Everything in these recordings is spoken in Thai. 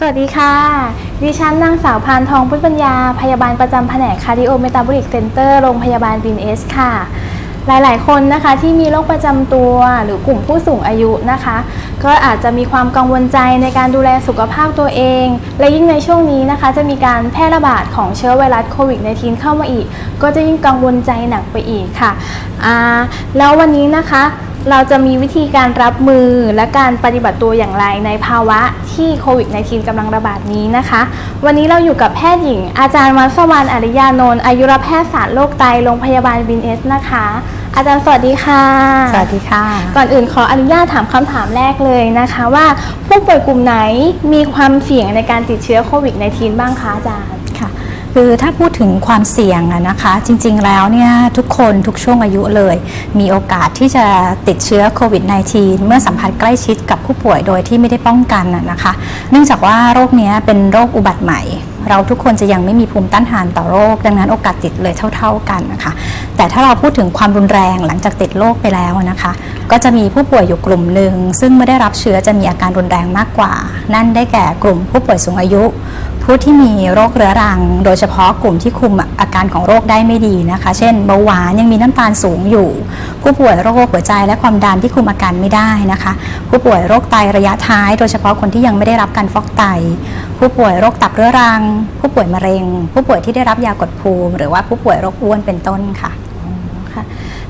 สวัสดีค่ะ ดิฉันนางสาวพานทองพุทธปัญญา พยาบาลประจำแผนกคาร์ดิโอเมตาบอลิกเซ็นเตอร์โรงพยาบาลวินเอสค่ะ หลายๆ คนนะคะที่มีโรคประจำตัวหรือกลุ่มผู้สูงอายุนะคะ ก็อาจจะมีความกังวลใจในการดูแลสุขภาพตัวเอง และยิ่งในช่วงนี้นะคะ จะมีการแพร่ระบาดของเชื้อไวรัสโควิด -19 เข้ามาอีก ก็จะยิ่งกังวลใจหนักไปอีกค่ะแล้ววันนี้นะคะ เราจะมีวิธีการรับมือและการปฏิบัติตัวอย่างไรในภาวะที่โควิด -19 กำลังระบาดนี้นะคะ วันนี้เราอยู่กับแพทย์หญิง อาจารย์วัสวรรณอริยานนท์อายุรแพทย์ศาสตร์โรคไตโรงพยาบาลวินเอสนะคะ อาจารย์สวัสดีค่ะ สวัสดีค่ะ ก่อนอื่นขออนุญาตถามคำถามแรกเลยนะคะว่าผู้ป่วยกลุ่มไหนมีความเสี่ยงในการติดเชื้อโควิด -19 บ้างคะอาจารย์ค่ะ คือถ้าพูดถึงความเสี่ยงนะคะ จริง ๆ แล้วเนี่ยทุกคนทุกช่วงอายุเลย มีโอกาสที่จะติดเชื้อโควิด -19 เมื่อสัมผัสใกล้ชิดกับผู้ป่วยโดยที่ไม่ได้ป้องกันนะคะ เนื่องจากว่าโรคเนี้ยเป็นโรคอุบัติใหม่ เราทุกคนจะยังไม่มีภูมิต้านทานต่อโรค ดังนั้นโอกาสติดเลยเท่า ๆกันนะคะ แต่ถ้าเราพูดถึงความรุนแรงหลังจากติดโรคไปแล้วนะคะ ก็จะมีผู้ป่วยอยู่กลุ่มหนึ่งซึ่งเมื่อได้รับเชื้อจะมีอาการรุนแรงมากกว่า นั่นได้แก่กลุ่มผู้ป่วยสูงอายุ ผู้ที่มีโรคเรื้อรัง โดยเฉพาะกลุ่มที่คุมอาการของโรคได้ไม่ดีนะคะ เช่นเบาหวานยังมีน้ำตาลสูงอยู่ ผู้ป่วยโรคหัวใจและความดันที่คุมอาการไม่ได้นะคะ ผู้ป่วยโรคไตระยะท้าย โดยเฉพาะคนที่ยังไม่ได้รับการฟอกไต ผู้ป่วยโรคตับเรื้อรัง ผู้ป่วยมะเร็ง ผู้ป่วยที่ได้รับยากดภูมิ หรือว่าผู้ป่วยโรคอ้วนเป็นต้นค่ะค่ะ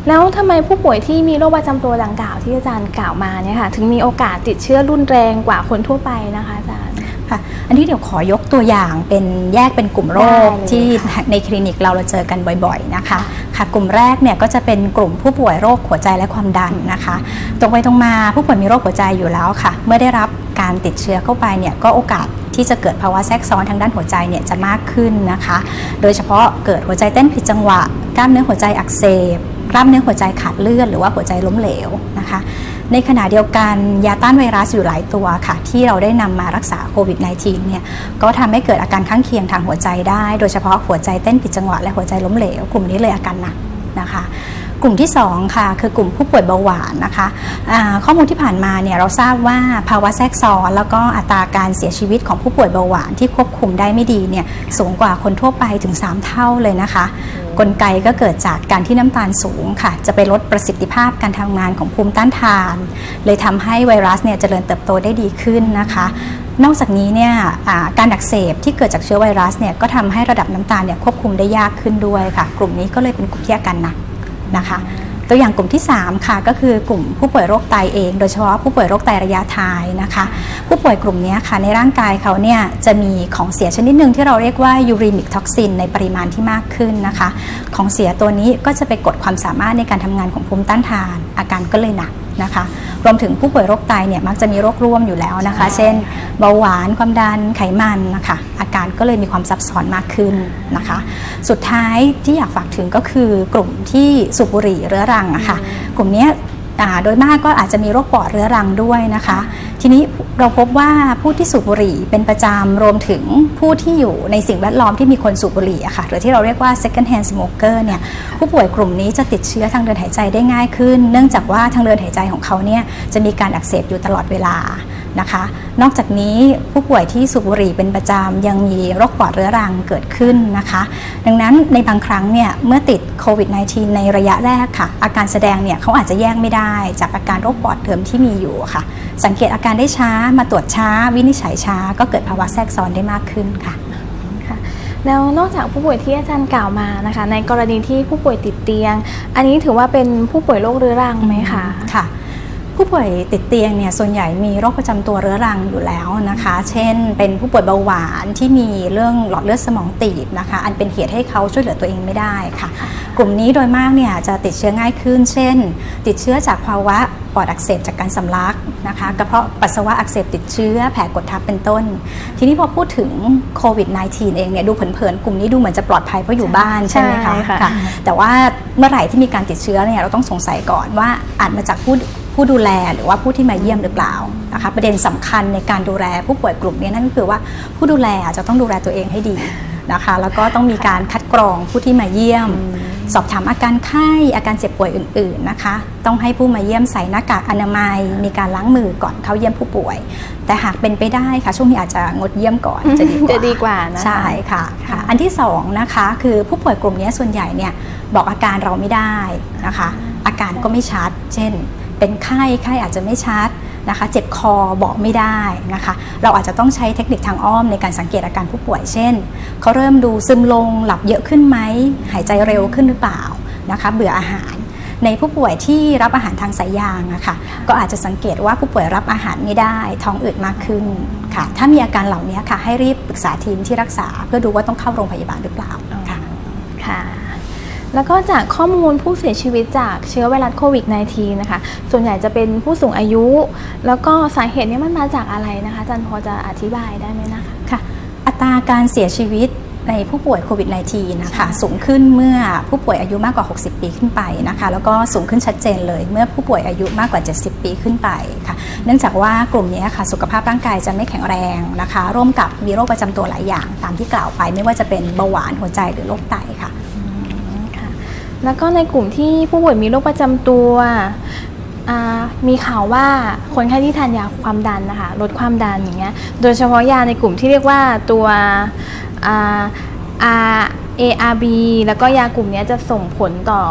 แล้วทำไมผู้ป่วยที่มีโรคประจำตัวดังกล่าวที่อาจารย์กล่าวมาเนี่ยค่ะถึงมีโอกาสติดเชื้อรุนแรงกว่าคนทั่วไปนะคะอาจารย์ ค่ะ อันนี้เดี๋ยวขอยกตัวอย่างเป็นแยกเป็นกลุ่มโรคได้เลยที่ค่ะในคลินิกเราเราเจอกันบ่อยๆนะคะค่ะกลุ่มแรกเนี่ยก็จะเป็นกลุ่มผู้ป่วยโรคหัวใจและความดันนะคะ ตรงไปตรงมาผู้ป่วยมีโรคหัวใจอยู่แล้วค่ะ เมื่อได้รับการติดเชื้อเข้าไปเนี่ยก็โอกาสที่จะเกิดภาวะแทรกซ้อนทางด้านหัวใจเนี่ยจะมากขึ้นนะคะ โดยเฉพาะเกิดหัวใจเต้นผิดจังหวะ กล้ามเนื้อหัวใจอักเสบ กล้ามเนื้อหัวใจขาดเลือดหรือว่าหัวใจล้มเหลวนะคะ ในขณะเดียวกันยาต้านไวรัสอยู่หลายตัวค่ะ ที่เราได้นำมารักษาโควิด -19 เนี่ยก็ทำให้เกิดอาการข้างเคียงทางหัวใจได้ โดยเฉพาะหัวใจเต้นผิดจังหวะและหัวใจล้มเหลว กลุ่มนี้เลยอาการหนักนะคะ กลุ่มที่2ค่ะคือกลุ่มผู้ป่วยเบาหวานนะคะอ่าข้อมูลที่ผ่านมาเนี่ยเราทราบว่าภาวะแทรกซ้อนแล้วก็อัตราการเสียชีวิตของผู้ป่วยเบาหวานที่ควบคุมได้ไม่ดีเนี่ยสูงกว่าคนทั่วไปถึง 3 เท่าเลยนะคะ กลไกก็เกิดจากการที่น้ำตาลสูงค่ะ จะไปลดประสิทธิภาพการทำงานของภูมิต้านทาน เลยทำให้ไวรัสเนี่ยเจริญเติบโตได้ดีขึ้นนะคะนอกจากนี้เนี่ยอ่าการอักเสบที่เกิดจากเชื้อไวรัสเนี่ยก็ทำให้ระดับน้ำตาลเนี่ยควบคุมได้ยากขึ้นด้วยค่ะ กลุ่มนี้ก็เลยเป็นกลุ่มที่อาการหนัก นะคะตัวอย่างกลุ่มที่ 3 ค่ะก็คือกลุ่มผู้ป่วยโรคไตเอง โดยเฉพาะผู้ป่วยโรคไตระยะท้ายนะคะ ผู้ป่วยกลุ่มนี้ค่ะในร่างกายเขาเนี่ยจะมีของเสียชนิดหนึ่งที่เราเรียกว่ายูริมิกท็อกซินในปริมาณที่มากขึ้นนะคะ ของเสียตัวนี้ก็จะไปกดความสามารถในการทำงานของภูมิต้านทาน อาการก็เลยหนัก นะคะ รวมถึงผู้ป่วยโรคไตเนี่ยมักจะมีโรคร่วมอยู่แล้วนะคะ เช่น เบาหวานความดันไขมันนะคะ อาการก็เลยมีความซับซ้อนมากขึ้นนะคะ สุดท้ายที่อยากฝากถึงก็คือกลุ่มที่สูบบุหรี่เรื้อรังอะค่ะกลุ่มเนี้ยอ่า โดยมากก็อาจจะมีโรคปอดเรื้อรังด้วยนะคะ ทีนี้เราพบว่าผู้ที่สูบบุหรี่เป็นประจำรวมถึงผู้ที่อยู่ในสิ่งแวดล้อมที่มีคนสูบบุหรี่อะค่ะหรือที่เราเรียกว่า second hand smoker เนี่ยผู้ป่วยกลุ่มนี้จะติดเชื้อทางเดินหายใจได้ง่ายขึ้น เนื่องจากว่าทางเดินหายใจของเขาเนี่ยจะมีการอักเสบอยู่ตลอดเวลา นะคะ นอกจากนี้ผู้ป่วยที่สูบบุหรี่เป็นประจำยังมีโรคปอดเรื้อรังเกิดขึ้นนะคะ ดังนั้นในบางครั้งเนี่ยเมื่อติดโควิด -19 ในระยะแรกค่ะ อาการแสดงเนี่ยเขาอาจจะแยกไม่ได้จากอาการโรคปอดเดิมที่มีอยู่ค่ะ สังเกตอาการได้ช้ามาตรวจช้า วินิจฉัยช้า ก็เกิดภาวะแทรกซ้อนได้มากขึ้นค่ะค่ะแล้วนอกจากผู้ป่วยที่อาจารย์กล่าวมานะคะ ในกรณีที่ผู้ป่วยติดเตียง อันนี้ถือว่าเป็นผู้ป่วยโรคเรื้อรังไหมคะค่ะ ผู้ป่วยติดเตียงเนี่ยส่วนใหญ่มีโรคประจำตัวเรื้อรังอยู่แล้วนะคะ เช่น เป็นผู้ป่วยเบาหวานที่มีเรื่องหลอดเลือดสมองตีบนะคะ อันเป็นเหตุให้เขาช่วยเหลือตัวเองไม่ได้ค่ะ กลุ่มนี้โดยมากเนี่ยจะติดเชื้อง่ายขึ้น เช่น ติดเชื้อจากภาวะปอดอักเสบจากการสำลักนะคะกระเพาะปัสสาวะอักเสบติดเชื้อแผลกดทับเป็นต้น ทีนี้พอพูดถึงโควิด -19 เองเนี่ยดูเผินๆกลุ่มนี้ดูเหมือนจะปลอดภัยเพราะอยู่บ้านใช่ไหมคะใช่ค่ะค่ะแต่ว่าเมื่อไหร่ที่มีการติดเชื้อเนี่ยเราต้องสงสัยก่อนว่าอาจมาจากผู้ ผู้ดูแลหรือว่าผู้ที่มาเยี่ยมหรือเปล่านะคะประเด็นสำคัญในการดูแลผู้ป่วยกลุ่มนี้นั่นก็คือว่าผู้ดูแลอาจจะต้องดูแลตัวเองให้ดีนะคะแล้วก็ต้องมีการคัดกรองผู้ที่มาเยี่ยม สอบถามอาการไข้อาการเจ็บป่วยอื่นๆนะคะ ต้องให้ผู้มาเยี่ยมใส่หน้ากากอนามัย มีการล้างมือก่อนเข้าเยี่ยมผู้ป่วย แต่หากเป็นไปได้ค่ะ ช่วงนี้อาจจะงดเยี่ยมก่อนจะดีกว่าจะดีกว่านะคะใช่ค่ะค่ะค่ะอันที่สองนะคะคือผู้ป่วยกลุ่มนี้ส่วนใหญ่เนี่ยบอกอาการเราไม่ได้นะคะ อาการก็ไม่ชัด เช่น เป็นไข้ไข้อาจจะไม่ชัดนะคะ เจ็บคอบอกไม่ได้นะคะ เราอาจจะต้องใช้เทคนิคทางอ้อมในการสังเกตอาการผู้ป่วยเช่นเขาเริ่มดูซึมลงหลับเยอะขึ้นไหมหายใจเร็วขึ้นหรือเปล่านะคะ เบื่ออาหารในผู้ป่วยที่รับอาหารทางสายยางอะค่ะก็อาจจะสังเกตว่าผู้ป่วยรับอาหารไม่ได้ท้องอืดมากขึ้นค่ะ ถ้ามีอาการเหล่านี้ค่ะ ให้รีบปรึกษาทีมที่รักษา เพื่อดูว่าต้องเข้าโรงพยาบาลหรือเปล่าค่ะคะ แล้วก็จากข้อมูลผู้เสียชีวิตจากเชื้อไวรัสโควิด -19 นะคะ ส่วนใหญ่จะเป็นผู้สูงอายุ แล้วก็สาเหตุนี้มันมาจากอะไรนะคะอาจารย์พอจะอธิบายได้ไหมนะคะค่ะ อัตราการเสียชีวิตในผู้ป่วยโควิด -19 นะคะสูงขึ้นเมื่อผู้ป่วยอายุมากกว่า 60 ปีขึ้นไปนะคะแล้วก็สูงขึ้นชัดเจนเลย เมื่อผู้ป่วยอายุมากกว่า 70 ปีขึ้นไปค่ะ เนื่องจากว่ากลุ่มนี้ค่ะสุขภาพร่างกายจะไม่แข็งแรงนะคะ ร่วมกับมีโรคประจำตัวหลายอย่างตามที่กล่าวไป ไม่ว่าจะเป็นเบาหวานหัวใจหรือโรคไตค่ะ แล้วก็ในกลุ่มที่ผู้ป่วยมีโรคประจำตัวอ่ามีข่าวว่าคนไข้ที่ทานยาความดันนะคะลดความดันอย่างเงี้ยโดยเฉพาะยาในกลุ่มที่เรียกว่าตัวอ่า R ARB แล้วก็ยากลุ่มเนี้ยจะส่งผลต่อ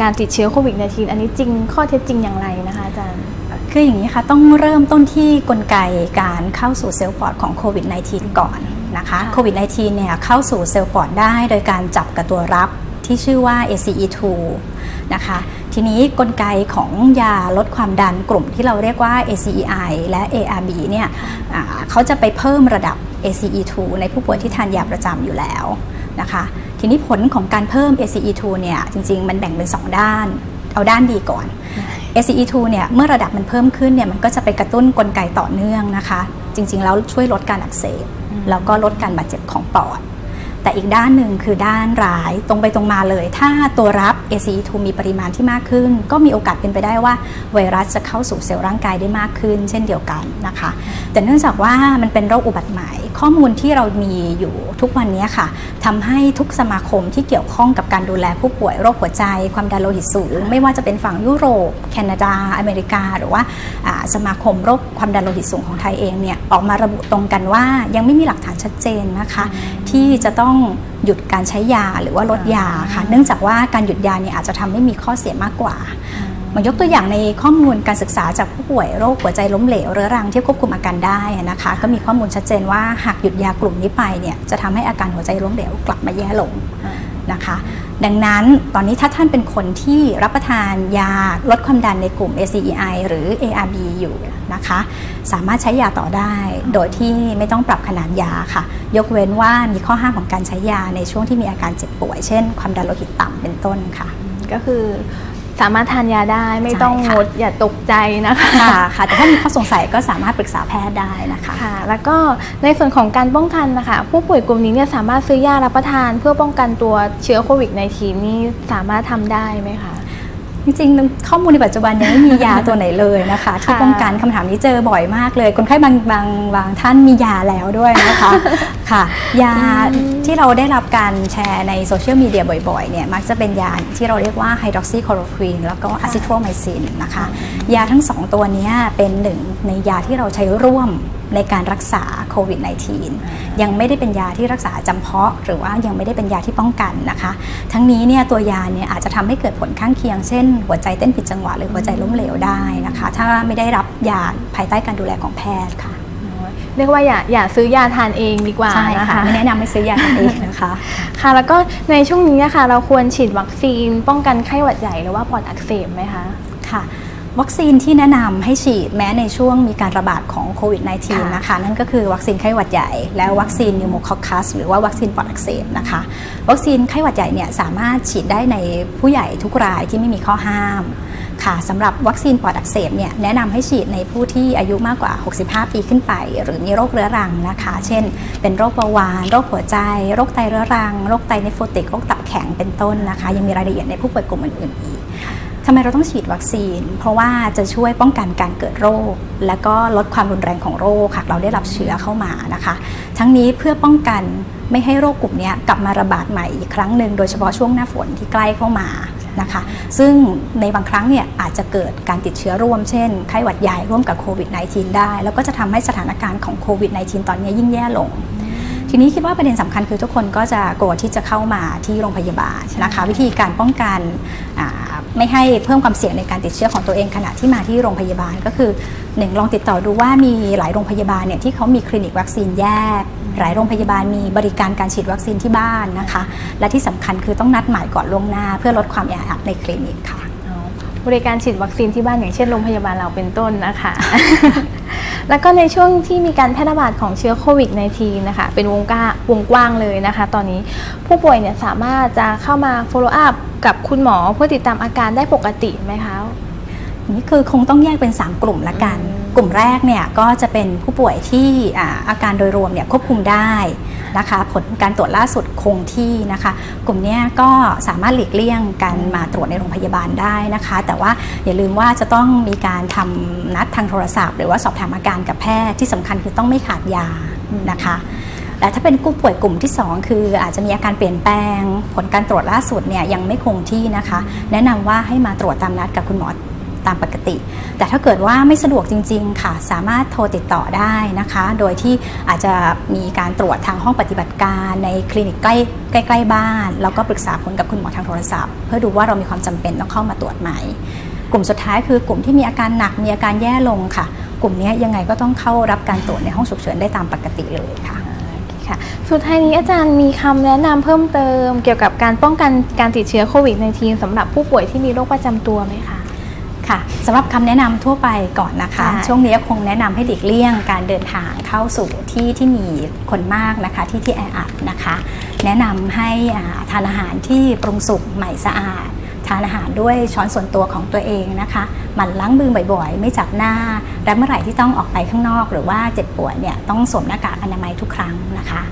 การติดเชื้อโควิด -19 อันนี้จริงข้อเท็จจริงอย่างไรนะคะอาจารย์คืออย่างนี้ค่ะต้องเริ่มต้นที่กลไกการเข้าสู่เซลล์ปอดของโควิด -19 ก่อนนะคะค่ะโควิด -19 เนี่ยเข้าสู่เซลล์ปอดได้โดยการจับกับตัวรับ ที่ชื่อว่า ACE2 นะคะทีนี้กลไกของยาลดความดันกลุ่มที่เราเรียกว่า ACEI และ ARB เนี่ยอ่าเขาจะไปเพิ่มระดับ ACE2 ในผู้ป่วยที่ทานยาประจำอยู่แล้วนะคะ ทีนี้ผลของการเพิ่ม ACE2 เนี่ยจริง ๆ มันแบ่งเป็น 2 ด้าน เอาด้านดีก่อน ACE2 เนี่ยเมื่อระดับมันเพิ่มขึ้นเนี่ยมันก็จะไปกระตุ้นกลไกต่อเนื่องนะคะ จริง ๆ แล้วช่วยลดการอักเสบอืมแล้วก็ลดการบาดเจ็บของปอด แต่อีกด้านหนึ่งคือด้านร้ายตรงไปตรงมาเลย ถ้าตัวรับ ACE2 มีปริมาณที่มากขึ้น ก็มีโอกาสเป็นไปได้ว่าไวรัสจะเข้าสู่เซลล์ร่างกายได้มากขึ้น เช่นเดียวกันนะคะ แต่เนื่องจากว่ามันเป็นโรคอุบัติใหม่ ข้อมูลที่เรามีอยู่ทุกวันนี้ค่ะทำให้ทุกสมาคมที่เกี่ยวข้องกับการดูแลผู้ป่วยโรคหัวใจ ความดันโลหิตสูง ไม่ว่าจะเป็นฝั่งยุโรป แคนาดา อเมริกา หรือว่าอ่าสมาคมโรคความดันโลหิตสูงของไทยเองเนี่ยออกมาระบุตรงกันว่ายังไม่มีหลักฐานชัดเจนนะคะ ที่จะต้องหยุดการใช้ยาหรือว่าลดยาค่ะ เนื่องจากว่าการหยุดยาเนี่ยอาจจะทำให้มีข้อเสียมากกว่ามายกตัวอย่างในข้อมูลการศึกษาจากผู้ป่วยโรคหัวใจล้มเหลวเรื้อรังที่ควบคุมอาการได้นะคะ ก็มีข้อมูลชัดเจนว่าหากหยุดยากลุ่มนี้ไปเนี่ยจะทำให้อาการหัวใจล้มเหลวกลับมาแย่ลงนะคะ ดังนั้นตอนนี้ถ้าท่านเป็นคนที่รับประทานยาลดความดันในกลุ่ม ACEI หรือ ARB อยู่นะคะ สามารถใช้ยาต่อได้ โดยที่ไม่ต้องปรับขนาดยาค่ะ ยกเว้นว่ามีข้อห้ามของการใช้ยาในช่วงที่มีอาการเจ็บป่วย เช่นความดันโลหิตต่ำเป็นต้นค่ะ ก็คือ สามารถทานยาได้ไม่ใช่ต้องค่ะงดอย่าตกใจนะคะค่ะค่ะแต่ถ้ามีข้อสงสัยก็สามารถปรึกษาแพทย์ได้นะคะค่ะ แล้วก็ในส่วนของการป้องกันนะคะ ผู้ป่วยกลุ่มนี้เนี่ยสามารถซื้อยารับประทาน เพื่อป้องกันตัวเชื้อโควิด -19 นี่สามารถทำได้ไหมคะจริงๆ ข้อมูลในปัจจุบันยังไม่มียาตัวไหนเลยนะคะที่ป้องกันคำถามนี้เจอบ่อยมากเลย คนไข้บางบางบางท่านมียาแล้วด้วยนะคะค่ะ ยาอืมที่เราได้รับการแชร์ในโซเชียลมีเดียบ่อยๆเนี่ยมักจะเป็นยาที่เราเรียกว่าไฮดรอกซีคลอโรควีนแล้วก็อะซิโทรไมซินนะคะ ยาทั้งสองตัวเนี้ยเป็นหนึ่งในยาที่เราใช้ร่วมในการรักษาโควิด -19 ยังไม่ได้เป็นยาที่รักษาจำเพาะ หรือว่ายังไม่ได้เป็นยาที่ป้องกันนะคะ ทั้งนี้เนี่ยตัวยาเนี่ยอาจจะทำให้เกิดผลข้างเคียง เช่น หัวใจเต้นผิดจังหวะหรือหัวใจล้มเหลวได้นะคะ ถ้าไม่ได้รับยาภายใต้การดูแลของแพทย์ค่ะ เรียกว่าอย่าอย่าซื้อยาทานเองดีกว่าใช่นะค่ะคะไม่แนะนำให้ซื้อยาทานเองนะคะ ค่ะ แล้วก็ในช่วงนี้นะคะเราควรฉีดวัคซีน ป้องกันไข้หวัดใหญ่หรือว่าปอดอักเสบไหมคะ ค่ะวัคซีนที่แนะนำให้ฉีดแม้ในช่วงมีการระบาดของโควิด -19 ค่ะนะคะ นั่นก็คือวัคซีนไข้หวัดใหญ่ และวัคซีนนิวโมคอคัสหรือว่าวัคซีนปอดอักเสบนะคะ วัคซีนไข้หวัดใหญ่เนี่ยสามารถฉีดได้ในผู้ใหญ่ทุกรายที่ไม่มีข้อห้าม ค่ะสำหรับวัคซีนปอดอักเสบเนี่ยแนะนำให้ฉีดในผู้ที่อายุมากกว่า 65 ปีขึ้นไป หรือมีโรคเรื้อรังนะคะ เช่น เป็นโรคเบาหวาน โรคหัวใจ โรคไตเรื้อรัง โรคไตเนฟโรติก โรคตับแข็งเป็นต้นนะคะ ยังมีรายละเอียดในผู้ป่วยกลุ่มอื่นๆอีกทำไมเราต้องฉีดวัคซีน เพราะว่าจะช่วยป้องกันการเกิดโรค และก็ลดความรุนแรงของโรคหากเราได้รับเชื้อเข้ามานะคะ ทั้งนี้เพื่อป้องกันไม่ให้โรคกลุ่มนี้กลับมาระบาดใหม่อีกครั้งหนึ่งโดยเฉพาะช่วงหน้าฝนที่ใกล้เข้ามา นะคะ ซึ่งในบางครั้งเนี่ยอาจจะเกิดการติดเชื้อร่วมเช่นไข้หวัดใหญ่ร่วมกับโควิด -19 ได้ แล้วก็จะทำให้สถานการณ์ของโควิด -19 ตอนนี้ยิ่งแย่ลง ทีนี้คิดว่าประเด็นสำคัญคือทุกคนก็จะกลัวที่จะเข้ามาที่โรงพยาบาลนะคะ วิธีการป้องกันไม่ให้เพิ่มความเสี่ยงในการติดเชื้อของตัวเองขณะที่มาที่โรงพยาบาลก็คือหนึ่งลองติดต่อดูว่ามีหลายโรงพยาบาลเนี่ยที่เขามีคลินิกวัคซีนแยก หลายโรงพยาบาลมีบริการการฉีดวัคซีนที่บ้านนะคะ และที่สำคัญคือต้องนัดหมายก่อนล่วงหน้า เพื่อลดความแออัดในคลินิกค่ะบริการฉีดวัคซีนที่บ้านอย่างเช่นโรงพยาบาลเราเป็นต้นนะคะ แล้วก็ในช่วงที่มีการแพร่ระบาดของเชื้อโควิด -19 นะคะ เป็นวงกว้างวงกว้างเลยนะคะ ตอนนี้ผู้ป่วยเนี่ยสามารถจะเข้ามา follow up กับคุณหมอเพื่อติดตามอาการได้ปกติไหมคะ นี่คือคงต้องแยกเป็น 3 กลุ่มละกันอืมกลุ่มแรกเนี่ยก็จะเป็นผู้ป่วยที่อ่าอาการโดยรวมเนี่ยควบคุมได้นะคะผลการตรวจล่าสุดคงที่นะคะ กลุ่มเนี้ยก็สามารถหลีกเลี่ยงการมาตรวจในโรงพยาบาลได้นะคะ แต่ว่าอย่าลืมว่าจะต้องมีการทำนัดทางโทรศัพท์ หรือว่าสอบถามอาการกับแพทย์ที่สำคัญคือต้องไม่ขาดยานะคะแต่ถ้าเป็นผู้ป่วยกลุ่มที่ 2 คืออาจจะมีอาการเปลี่ยนแปลง ผลการตรวจล่าสุดเนี่ยยังไม่คงที่นะคะ แนะนำว่าให้มาตรวจตามนัดกับคุณหมอ ตามปกติ แต่ถ้าเกิดว่าไม่สะดวกจริง ๆ ค่ะ สามารถโทรติดต่อได้นะคะ โดยที่อาจจะมีการตรวจทางห้องปฏิบัติการในคลินิกใกล้ใกล้ๆบ้าน แล้วก็ปรึกษาผลกับคุณหมอทางโทรศัพท์ เพื่อดูว่าเรามีความจำเป็นต้องเข้ามาตรวจไหม กลุ่มสุดท้ายคือกลุ่มที่มีอาการหนักมีอาการแย่ลงค่ะ กลุ่มนี้ยังไงก็ต้องเข้ารับการตรวจในห้องฉุกเฉินได้ตามปกติเลยค่ะค่ะสุดท้ายนี้อาจารย์มีคำแนะนำเพิ่มเติม เกี่ยวกับการป้องกันการติดเชื้อโควิด -19 สำหรับผู้ป่วยที่มีโรคประจำตัวไหมคะ ค่ะสำหรับคำแนะนำทั่วไปก่อนนะคะใช่ช่วงนี้คงแนะนำให้หลีกเลี่ยงการเดินทางเข้าสู่ที่ที่มีคนมากนะคะ ที่ที่แออัดนะคะ แนะนำให้อ่าทานอาหารที่ปรุงสุกใหม่สะอาดทานอาหารด้วยช้อนส่วนตัวของตัวเองนะคะ หมั่นล้างมือบ่อยๆ ไม่จับหน้า และเมื่อไหร่ที่ต้องออกไปข้างนอก หรือว่าเจ็บป่วยเนี่ยต้องสวมหน้ากากอนามัยทุกครั้งนะคะ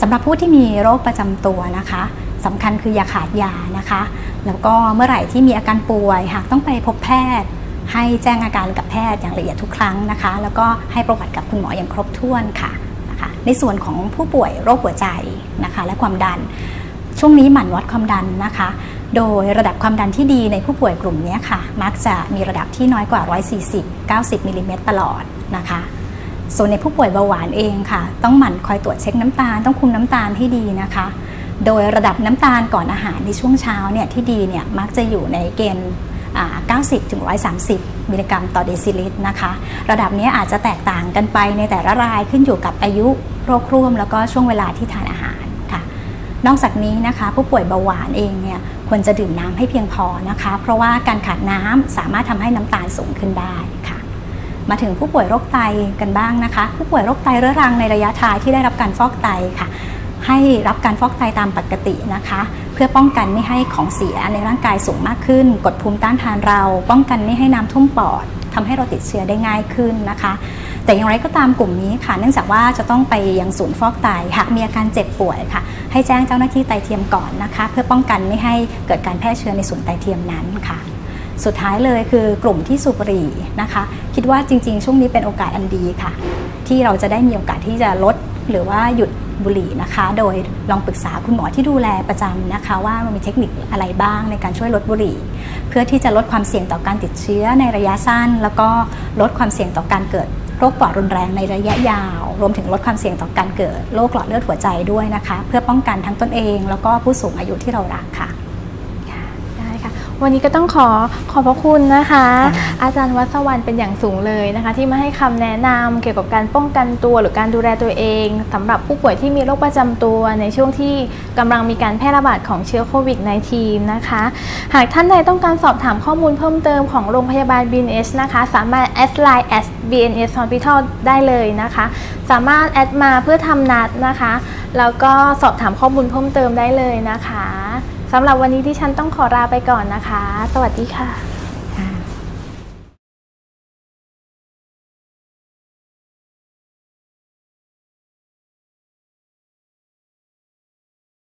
สำหรับผู้ที่มีโรคประจำตัวนะคะ สำคัญคืออย่าขาดยานะคะ แล้วก็เมื่อไหร่ที่มีอาการป่วย หากต้องไปพบแพทย์ ให้แจ้งอาการกับแพทย์อย่างละเอียดทุกครั้งนะคะ แล้วก็ให้ประวัติกับคุณหมออย่างครบถ้วนค่ะนะคะ ในส่วนของผู้ป่วยโรคหัวใจนะคะ และความดัน ช่วงนี้หมั่นวัดความดันนะคะ โดยระดับความดันที่ดีในผู้ป่วยกลุ่มนี้ค่ะ มักจะมีระดับที่น้อยกว่า 140-90มิลลิเมตรตลอดนะคะส่วนในผู้ป่วยเบาหวานเองค่ะ ต้องหมั่นคอยตรวจเช็คน้ำตาล ต้องคุมน้ำตาลให้ดีนะคะ โดยระดับน้ำตาลก่อนอาหารในช่วงเช้าเนี่ยที่ดีเนี่ยมักจะอยู่ในเกณฑ์90ถึง130 มิลลิกรัมต่อเดซิลิตรนะคะ ระดับนี้อาจจะแตกต่างกันไปในแต่ละรายขึ้นอยู่กับอายุโรคร่วม แล้วก็ช่วงเวลาที่ทานอาหารค่ะ นอกจากนี้นะคะ ผู้ป่วยเบาหวานเองเนี่ยควรจะดื่มน้ำให้เพียงพอนะคะ เพราะว่าการขาดน้ำสามารถทำให้น้ำตาลสูงขึ้นได้ค่ะ มาถึงผู้ป่วยโรคไตกันบ้างนะคะ ผู้ป่วยโรคไตเรื้อรังในระยะท้ายที่ได้รับการฟอกไตค่ะ ให้รับการฟอกไตตามปกตินะคะ เพื่อป้องกันไม่ให้ของเสียในร่างกายสูงมากขึ้น กดภูมิต้านทานเรา ป้องกันไม่ให้น้ำท่วมปอดทำให้เราติดเชื้อได้ง่ายขึ้นนะคะ แต่อย่างไรก็ตามกลุ่มนี้ค่ะ เนื่องจากว่าจะต้องไปยังศูนย์ฟอกไตหากมีอาการเจ็บป่วยค่ะ ให้แจ้งเจ้าหน้าที่ไตเทียมก่อนนะคะ เพื่อป้องกันไม่ให้เกิดการแพร่เชื้อในศูนย์ไตเทียมนั้นค่ะสุดท้ายเลยคือกลุ่มที่สูบบุหรี่นะคะ คิดว่าจริงๆ ช่วงนี้เป็นโอกาสอันดีค่ะ ที่เราจะได้มีโอกาสที่จะลดหรือว่าหยุด บุหรี่นะคะ โดยลองปรึกษาคุณหมอที่ดูแลประจำนะคะ ว่ามันมีเทคนิคอะไรบ้างในการช่วยลดบุหรี่ เพื่อที่จะลดความเสี่ยงต่อการติดเชื้อในระยะสั้น แล้วก็ลดความเสี่ยงต่อการเกิดโรคปอดรุนแรงในระยะยาว รวมถึงลดความเสี่ยงต่อการเกิดโรคหลอดเลือดหัวใจด้วยนะคะ เพื่อป้องกันทั้งตนเอง แล้วก็ผู้สูงอายุที่เรารักค่ะค่ะได้ค่ะ วันนี้ก็ต้องขอขอบพระคุณนะคะค่ะอาจารย์วัศวรรณเป็นอย่างสูงเลยนะคะ ที่มาให้คำแนะนำเกี่ยวกับการป้องกันตัวหรือการดูแลตัวเองสำหรับผู้ป่วยที่มีโรคประจำตัวในช่วงที่กำลังมีการแพร่ระบาดของเชื้อโควิด -19 นะคะ หากท่านใดต้องการสอบถามข้อมูลเพิ่มเติมของโรงพยาบาล BNS นะคะ สามารถแอดไลน์ at BNS Hospital ได้เลยนะคะ สามารถแอดมาเพื่อทำนัดนะคะ แล้วก็สอบถามข้อมูลเพิ่มเติมได้เลยนะคะ สำหรับวันนี้ที่ฉันต้องขอลาไปก่อนนะคะ สวัสดีค่ะ